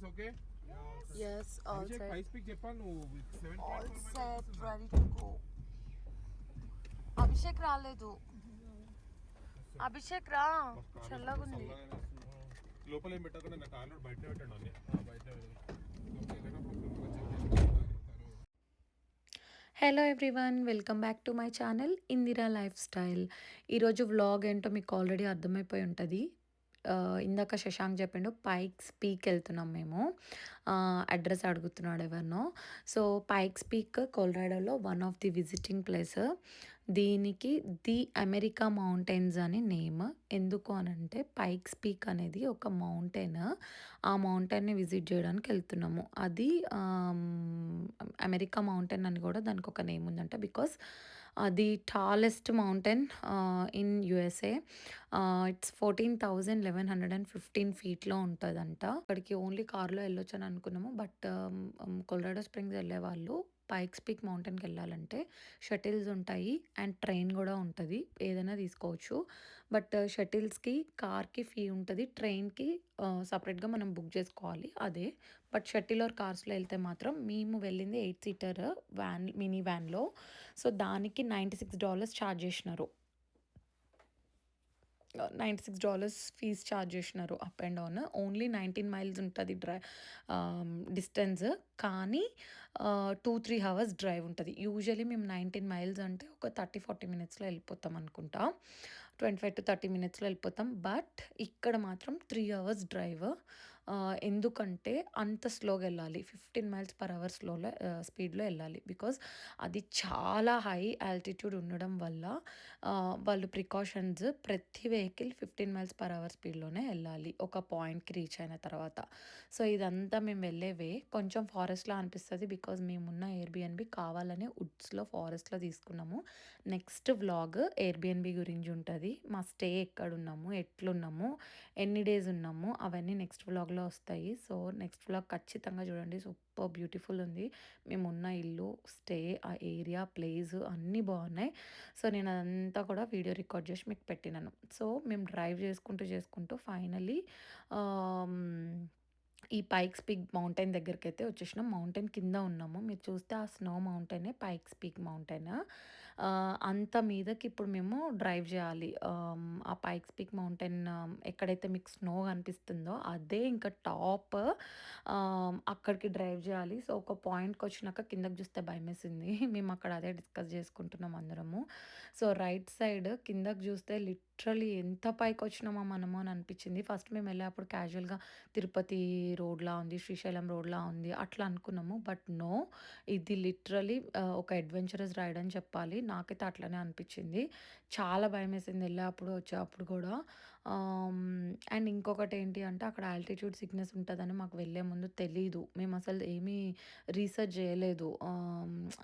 guys okay? Yes, all Abhishek set. నువ్వు All set, ready to go. Abhishek రాలేదు అభిషేక్ రా. చల్లగుంది. లోపల ఏం పెట్టకుండా నా కార్లో బయట పెట్టండి అన్ని. బయట hello everyone welcome back to my channel Indira lifestyle ఈరోజు వ్లాగ్ ఏంటో మీకు ఆల్రెడీ అర్థమైపోయి ఉంటుంది. ఇందాక శశాంక్ చెప్పిండు పైక్స్ పీక్ వెళ్తున్నాం మేము. అడ్రస్ అడుగుతున్నాడు ఎవరినో. So Pikes Peak కొలరాడోలో one of the visiting place దీనికి ది అమెరికా మౌంటైన్స్ అని నేమ్. ఎందుకు అని అంటే పైక్స్ పీక్ అనేది ఒక మౌంటైన్. ఆ మౌంటైన్ని విజిట్ చేయడానికి వెళ్తున్నాము. అది అమెరికా మౌంటైన్ అని కూడా దానికి ఒక నేమ్ ఉందంట. బికాస్ అది tallest mountain in USA it's fourteen thousand eleven hundred and fifteen ఫీట్లో ఉంటుందంట. అక్కడికి ఓన్లీ కార్లో వెళ్ళొచ్చు అని అనుకున్నాము బట్ కొలరాడో స్ప్రింగ్స్ వెళ్ళే వాళ్ళు పైక్స్ పీక్ మౌంటైన్కి వెళ్ళాలంటే షటిల్స్ ఉంటాయి అండ్ ట్రైన్ కూడా ఉంటుంది ఏదైనా తీసుకోవచ్చు. బట్ షటిల్స్కి కార్కి ఫీ ఉంటుంది. ట్రైన్కి సపరేట్గా మనం బుక్ చేసుకోవాలి అదే. బట్ షటిల్ ఆర్ కార్స్లో వెళ్తే మాత్రం మేము వెళ్ళింది ఎయిట్ సీటర్ వ్యాన్ మినీ వ్యాన్లో. సో దానికి నైంటీ సిక్స్ డాలర్స్ ఛార్జ్ చేసినారు. Ninety six dollars fees charge చేసినారు up and down only nineteen miles ఉంటుంది డ్రై డిస్టెన్స్ కానీ టూ త్రీ అవర్స్ డ్రైవ్ ఉంటుంది. యూజువలీ మేము నైన్టీన్ మైల్స్ అంటే ఒక థర్టీ ఫార్టీ మినిట్స్లో వెళ్ళిపోతాం అనుకుంటా. ట్వంటీ ఫైవ్ టు థర్టీ మినిట్స్లో వెళ్ళిపోతాం. బట్ ఇక్కడ మాత్రం త్రీ అవర్స్ డ్రైవ్ ఎందుకంటే అంత స్లోగా వెళ్ళాలి. ఫిఫ్టీన్ మైల్స్ పర్ అవర్ స్లోలో స్పీడ్లో వెళ్ళాలి. బికాజ్ అది చాలా హై ఆల్టిట్యూడ్ ఉండడం వల్ల వాళ్ళు ప్రికాషన్స్ ప్రతి vehicle fifteen miles per hour స్పీడ్లోనే వెళ్ళాలి. ఒక పాయింట్కి రీచ్ అయిన తర్వాత. సో ఇదంతా మేము వెళ్ళేవే కొంచెం ఫారెస్ట్లో అనిపిస్తుంది బికాజ్ మేమున్న ఎయిర్బిఎన్బి కావాలనే వుడ్స్లో ఫారెస్ట్లో తీసుకున్నాము. నెక్స్ట్ వ్లాగ్ ఎయిర్బిఎన్బి గురించి ఉంటుంది. మా స్టే ఎక్కడున్నాము ఎట్లున్నాము ఎన్ని డేస్ ఉన్నాము అవన్నీ నెక్స్ట్ వ్లాగ్ వ్లాగ్లో వస్తాయి. సో నెక్స్ట్ వ్లాగ్ ఖచ్చితంగా చూడండి. సూపర్ బ్యూటిఫుల్ ఉంది. మేము ఉన్న ఇల్లు స్టే ఆ ఏరియా ప్లేస్ అన్నీ బాగున్నాయి. సో నేను అదంతా కూడా వీడియో రికార్డ్ చేసి మీకు పెట్టినాను. సో మేము డ్రైవ్ చేసుకుంటూ చేసుకుంటూ ఫైనలీ ఈ పైక్స్ పీక్ మౌంటైన్ దగ్గరికి అయితే వచ్చేసినాం. మౌంటైన్ కింద ఉన్నాము. మీరు చూస్తే ఆ స్నో మౌంటైనే పైక్స్ పీక్ మౌంటైన్ అంత మీదకి ఇప్పుడు మేము డ్రైవ్ చేయాలి. ఆ పైక్స్ పీక్ మౌంటైన్ ఎక్కడైతే మీకు స్నో కనిపిస్తుందో అదే ఇంకా టాప్ అక్కడికి డ్రైవ్ చేయాలి. సో ఒక పాయింట్కి వచ్చినాక కిందకి చూస్తే భయం వేసింది మేము అక్కడ అదే డిస్కస్ చేసుకుంటున్నాం అందరము. సో రైట్ సైడ్ కిందకి చూస్తే లిట్ లిటరలీ ఎంత పైకి వచ్చినామో మనము అని అనిపించింది. ఫస్ట్ మేము వెళ్ళేప్పుడు క్యాజువల్గా తిరుపతి రోడ్లా ఉంది శ్రీశైలం రోడ్లా ఉంది అట్లా అనుకున్నాము. బట్ నో ఇది లిటరలీ ఒక అడ్వెంచరస్ రైడ్ అని చెప్పాలి. నాకైతే అట్లనే అనిపించింది. చాలా భయం వేసింది వెళ్ళేప్పుడు వచ్చేటప్పుడు కూడా అండ్ ఇంకొకటి ఏంటి అంటే అక్కడ ఆల్టిట్యూడ్ సిక్నెస్ ఉంటుందని మాకు వెళ్ళే ముందు తెలీదు. మేము అసలు ఏమీ రీసెర్చ్ చేయలేదు.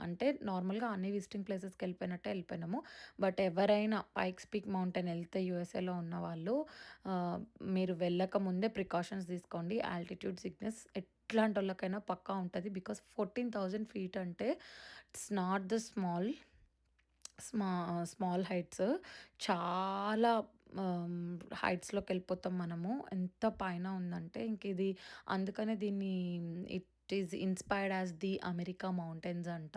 అంటే నార్మల్గా అన్ని విజిటింగ్ ప్లేసెస్కి వెళ్ళిపోయినట్టే వెళ్ళిపోయినాము. బట్ ఎవరైనా పైక్స్ పీక్ మౌంటైన్ వెళ్తే యూఎస్ఏలో ఉన్న వాళ్ళు మీరు వెళ్ళక ముందే ప్రికాషన్స్ తీసుకోండి. ఆల్టిట్యూడ్ సిక్నెస్ ఎట్లాంటి వాళ్ళకైనా పక్కా ఉంటుంది. బికాస్ ఫోర్టీన్ థౌజండ్ ఫీట్ అంటే ఇట్స్ నాట్ ద స్మాల్ స్మా స్మాల్ హైట్స్ చాలా హైట్స్లోకి వెళ్ళిపోతాం మనము. ఎంత పైన ఉందంటే ఇంక ఇది అందుకనే దీన్ని it is inspired as the America mountains అంట.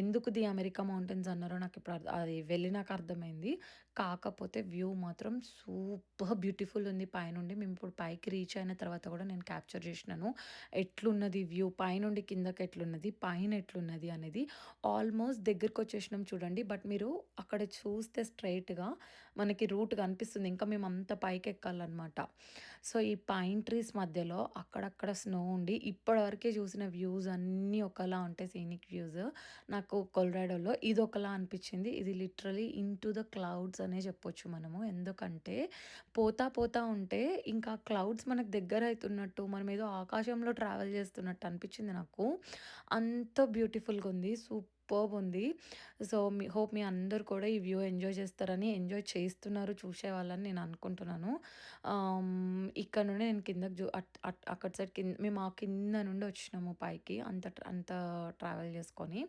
ఎందుకు ది అమెరికా మౌంటైన్స్ అన్నారో నాకు ఇప్పుడు అది అది వెళ్ళినాక అర్థమైంది కాకపోతే వ్యూ మాత్రం సూపర్ బ్యూటిఫుల్ ఉంది పైనుండి. మేము ఇప్పుడు పైకి రీచ్ అయిన తర్వాత కూడా నేను క్యాప్చర్ చేసినాను. ఎట్లున్నది వ్యూ? పైనుండి కిందకి ఎట్లున్నది? పైన ఎట్లున్నది అనేది ఆల్మోస్ట్ దగ్గరికి వచ్చేసినాం చూడండి. బట్ మీరు అక్కడ చూస్తే స్ట్రైట్గా మనకి రూట్ కనిపిస్తుంది. ఇంకా మేము అంత పైకి ఎక్కాలన్నమాట. సో ఈ పైన్ ట్రీస్ మధ్యలో అక్కడక్కడ స్నో ఉండి ఇప్పటివరకే చూసిన వ్యూస్ అన్నీ ఒకలా ఉంటాయి సీనిక్ వ్యూస్. నాకు కొలరాడోలో ఇది ఒకలా అనిపించింది. ఇది literally into the clouds అనే చెప్పొచ్చు మనము. ఎందుకంటే పోతా పోతా ఉంటే ఇంకా క్లౌడ్స్ మనకు దగ్గర అవుతున్నట్టు మనం ఏదో ఆకాశంలో ట్రావెల్ చేస్తున్నట్టు అనిపించింది నాకు. అంత బ్యూటిఫుల్గా ఉంది సూపర్ ఉంది. సో మీ హోప్ మీ అందరు కూడా ఈ వ్యూ ఎంజాయ్ చేస్తారని ఎంజాయ్ చేస్తున్నారు చూసే వాళ్ళని నేను అనుకుంటున్నాను. ఇక్కడ నుండి నేను కిందకి చూ అట్ అట్ అక్కడ సైడ్ కింద మేము ఆ కింద నుండి వచ్చినాము పైకి అంత అంత ట్రావెల్ చేసుకొని.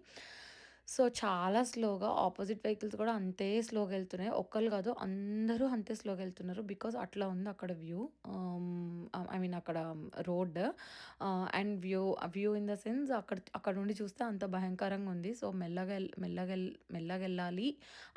సో, చాలా స్లోగా ఆపోజిట్ వెహికల్స్ కూడా అంతే స్లోగా వెళ్తున్నాయి ఒక్కరు కాదు అందరూ అంతే స్లోగా వెళ్తున్నారు బికాజ్ అట్లా ఉంది అక్కడ వ్యూ. ఐ మీన్ అక్కడ road. And view view in the sense అక్కడ అక్కడ నుండి చూస్తే అంత భయంకరంగా ఉంది. సో, మెల్లగా ఎల్ మెల్లగెల్ మెల్లగెళ్ళాలి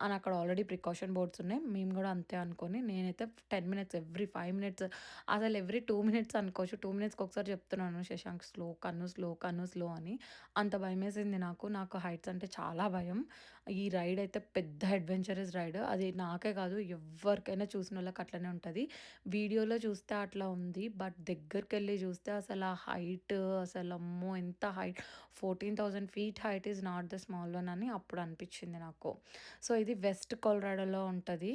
అని అక్కడ ఆల్రెడీ ప్రికాషన్ బోర్డ్స్ ఉన్నాయి. మేము కూడా అంతే అనుకొని నేనైతే 10 మినిట్స్ ఎవ్రీ ఫైవ్ మినిట్స్ అసలు ఎవ్రీ టూ మినిట్స్ అనుకోవచ్చు. టూ మినిట్స్‌కి ఒకసారి చెప్తున్నాను శశాంక్ స్లో కన్ను స్లో, కన్ను స్లో అని. అంత భయమేసింది నాకు. నాకు హైట్స్ అంటే చాలా చాలా భయం. ఈ రైడ్ అయితే పెద్ద అడ్వెంచరస్ రైడ్. అది నాకే కాదు ఎవ్వరికైనా చూసినోళ్ళకి అట్లనే ఉంటుంది వీడియోలో చూస్తే అట్లా ఉంది. బట్ దగ్గరికి వెళ్ళి చూస్తే అసలు ఆ హైట్ అసలు అమ్మో! ఎంత height 14,000 feet height is not the small one అని అప్పుడు అనిపించింది నాకు. సో, ఇది వెస్ట్ కొలరాడోలో ఉంటుంది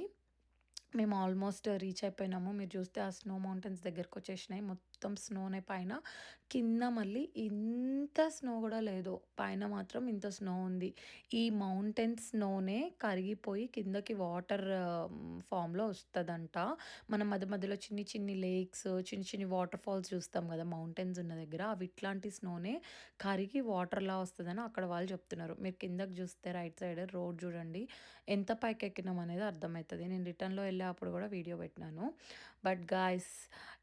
మేము ఆల్మోస్ట్ రీచ్ అయిపోయినాము. మీరు చూస్తే ఆ స్నో మౌంటైన్స్ దగ్గరకొచ్చేసినాయి. మొత్తం మొత్తం స్నోనే పైన. కింద మళ్ళీ ఇంత స్నో కూడా లేదు. పైన మాత్రం ఇంత స్నో ఉంది. ఈ మౌంటైన్ స్నోనే కరిగిపోయి కిందకి వాటర్ ఫార్మ్‌లో వస్తుందంట మనం మధ్య మధ్యలో చిన్ని చిన్ని లేక్స్, చిన్ని చిన్ని వాటర్ ఫాల్స్ చూస్తాం కదా! మౌంటైన్స్ ఉన్న దగ్గర. అవి ఇట్లాంటి స్నోనే కరిగి వాటర్‌లా వస్తుందని అక్కడ వాళ్ళు చెప్తున్నారు. మీరు కిందకి చూస్తే రైట్ సైడ్ రోడ్ చూడండి. ఎంత పైకెక్కినాం అనేది అర్థమవుతుంది నేను రిటర్న్‌లో ఎళ్ళేప్పుడు కూడా వీడియో పెట్టినాను. బట్ గాయ్స్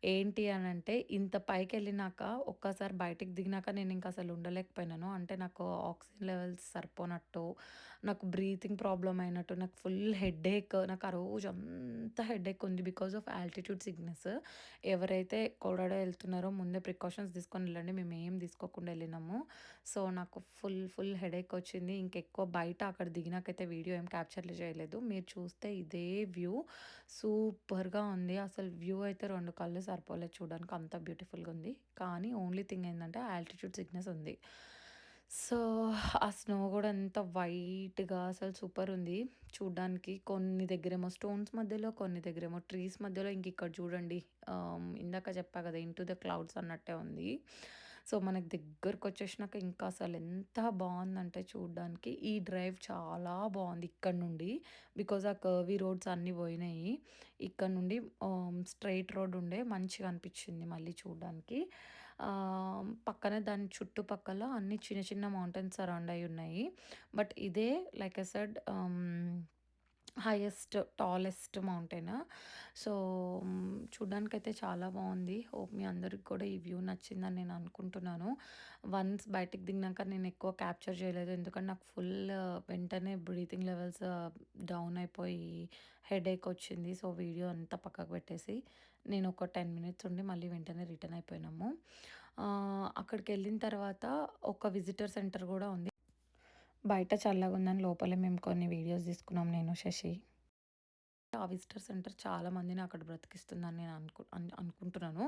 ఏంటి అని అంటే ఇంత పైకెళ్ళినాక ఒక్కసారి బయటికి దిగినాక నేను ఇంక అసలు ఉండలేకపోయినాను. అంటే నాకు ఆక్సిజన్ లెవెల్స్ సరిపోనట్టు, నాకు బ్రీతింగ్ ప్రాబ్లం అయినట్టు, నాకు ఫుల్ హెడేక్ నాకు ఆ రోజు అంత హెడేక్ ఉంది. బికాజ్ ఆఫ్ ఆల్టిట్యూడ్ సిగ్నెస్ ఎవరైతే కొలరాడో వెళ్తున్నారో ముందే ప్రికాషన్స్ తీసుకొని వెళ్ళండి మేము ఏం తీసుకోకుండా వెళ్ళినాము సో, నాకు ఫుల్ ఫుల్ హెడేక్ వచ్చింది. ఇంకెక్కువ బయట అక్కడ దిగినాకైతే వీడియో ఏం క్యాప్చర్‌లు చేయలేదు. మీరు చూస్తే ఇదే వ్యూ సూపర్‌గా ఉంది. అసలు వ్యూ అయితే రెండు కళ్ళు సరిపోలేదు చూడడానికి అంత బ్యూటిఫుల్‌గా ఉంది. కానీ ఓన్లీ థింగ్ ఏంటంటే ఆల్టిట్యూడ్ సిగ్నెస్ ఉంది. సో, ఆ స్నో కూడా ఎంత వైట్‌గా అసలు సూపర్ ఉంది చూడ్డానికి. కొన్ని దగ్గరేమో స్టోన్స్ మధ్యలో, కొన్ని దగ్గరేమో ట్రీస్ మధ్యలో ఇంక ఇక్కడ చూడండి ఇందాక చెప్పా కదా! ఇంటూ ద క్లౌడ్స్ అన్నట్టే ఉంది. సో, మనకు దగ్గరకొచ్చేసినాక ఇంకా అసలు ఎంత బాగుందంటే చూడ్డానికి. ఈ డ్రైవ్ చాలా బాగుంది ఇక్కడ నుండి. బికాజ్ ఆ కర్వీ రోడ్స్ అన్నీ పోయినాయి. ఇక్కడ నుండి స్ట్రైట్ రోడ్ ఉండే మంచిగా అనిపించింది మళ్ళీ చూడడానికి పక్కనే దాని చుట్టుపక్కల అన్ని చిన్న చిన్న మౌంటైన్స్ సరౌండ్ అయి ఉన్నాయి. బట్ ఇదే like a said highest, tallest mountain. So, చూడ్డానికైతే చాలా బాగుంది హోప్ మీ అందరికి కూడా ఈ వ్యూ నచ్చిందని నేను అనుకుంటున్నాను. వన్స్ బయటికి దిగినాక నేను ఎక్కువ క్యాప్చర్ చేయలేదు. ఎందుకంటే నాకు ఫుల్ వెంటనే బ్రీతింగ్ లెవెల్స్ డౌన్ అయిపోయి హెడేక్ వచ్చింది. సో, వీడియో అంతా పక్కకు పెట్టేసి నేను ఒక 10 మినిట్స్ ఉండి మళ్ళీ వెంటనే రిటర్న్ అయిపోయినాము. అక్కడికి వెళ్ళిన తర్వాత ఒక విజిటర్ సెంటర్ కూడా ఉంది. బయట చల్లగా ఉందని లోపలే మేము కొన్ని వీడియోస్ తీసుకున్నాం నేను, శశి. ఆ విజిటర్ సెంటర్ చాలా మందిని అక్కడ బ్రతికిస్తుందని నేను అనుకు అనుకుంటున్నాను.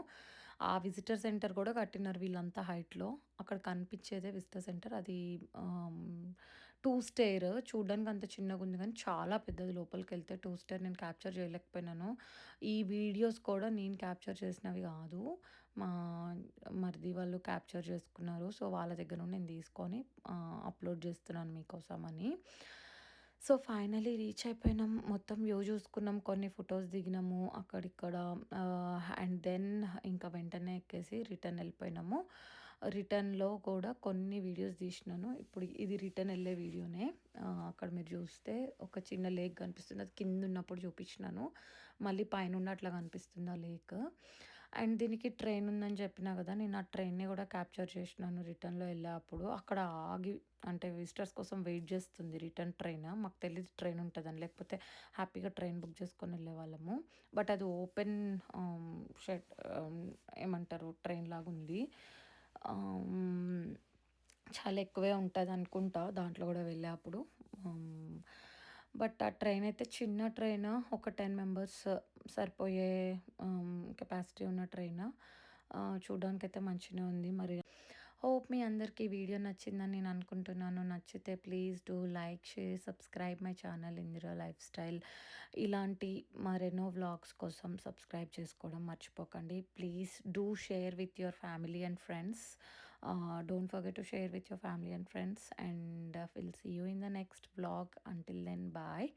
ఆ విజిటర్ సెంటర్ కూడా కట్టినారు వీళ్ళంతా హైట్‌లో. అక్కడ కనిపించేదే విజిటర్ సెంటర్. అది టూ స్టేర్ చూడడానికి అంత చిన్నగా ఉంది కానీ చాలా పెద్దది లోపలికి వెళ్తే టూ స్టేర్ నేను క్యాప్చర్ చేయలేకపోయినాను. ఈ వీడియోస్ కూడా నేను క్యాప్చర్ చేసినవి కాదు. మా మరిది వాళ్ళు క్యాప్చర్ చేసుకున్నారు. సో, వాళ్ళ దగ్గర నుండి నేను తీసుకొని అప్‌లోడ్ చేస్తున్నాను మీకోసం అని సో, ఫైనలీ రీచ్ అయిపోయినాం. మొత్తం వ్యూ చూసుకున్నాం. కొన్ని ఫొటోస్ దిగినాము అక్కడిక్కడ. అండ్ దెన్ ఇంకా వెంటనే ఎక్కేసి రిటర్న్ వెళ్ళిపోయినాము రిటర్న్‌లో కూడా కొన్ని వీడియోస్ తీసినాను. ఇప్పుడు ఇది రిటర్న్ వెళ్ళే వీడియోనే. అక్కడ మీరు చూస్తే ఒక చిన్న లేక్ కనిపిస్తుంది. అది కింద ఉన్నప్పుడు చూపించినాను. మళ్ళీ పైన అట్లా కనిపిస్తుంది ఆ లేక్. అండ్ దీనికి ట్రైన్ ఉందని చెప్పినా కదా! నేను ఆ ట్రైన్‌ని కూడా క్యాప్చర్ చేసినాను రిటర్న్‌లో వెళ్ళేప్పుడు అక్కడ ఆగి అంటే విజిటర్స్ కోసం వెయిట్ చేస్తుంది రిటర్న్ ట్రైన్. మాకు తెలియదు ట్రైన్ ఉంటుందని లేకపోతే హ్యాపీగా ట్రైన్ బుక్ చేసుకొని ఎళ్ళేవాళ్ళము. బట్ అది ఓపెన్ షెట్ షెడ్ ఏమంటారు ట్రైన్ లాగా ఉంది చాలా ఎక్కువే ఉంటుంది అనుకుంటా దాంట్లో కూడా వెళ్ళేప్పుడు. అప్పుడు బట్ ఆ ట్రైన్ అయితే చిన్న ట్రైన్. ఒక 10 మెంబర్స్ సరిపోయే కెపాసిటీ ఉన్న ట్రైన్. చూడడానికైతే మంచిగా ఉంది. మరి హోప్ మీ అందరికీ వీడియో నచ్చిందని నేను అనుకుంటున్నాను. నచ్చితే please do like, share, subscribe my channel Indira lifestyle. ఇలాంటి మరెన్నో వ్లాగ్స్ కోసం సబ్స్క్రైబ్ చేసుకోవడం మర్చిపోకండి. Please do share with your family and friends. Don't forget to share with your family and friends. And will see you in the next vlog. Until then bye.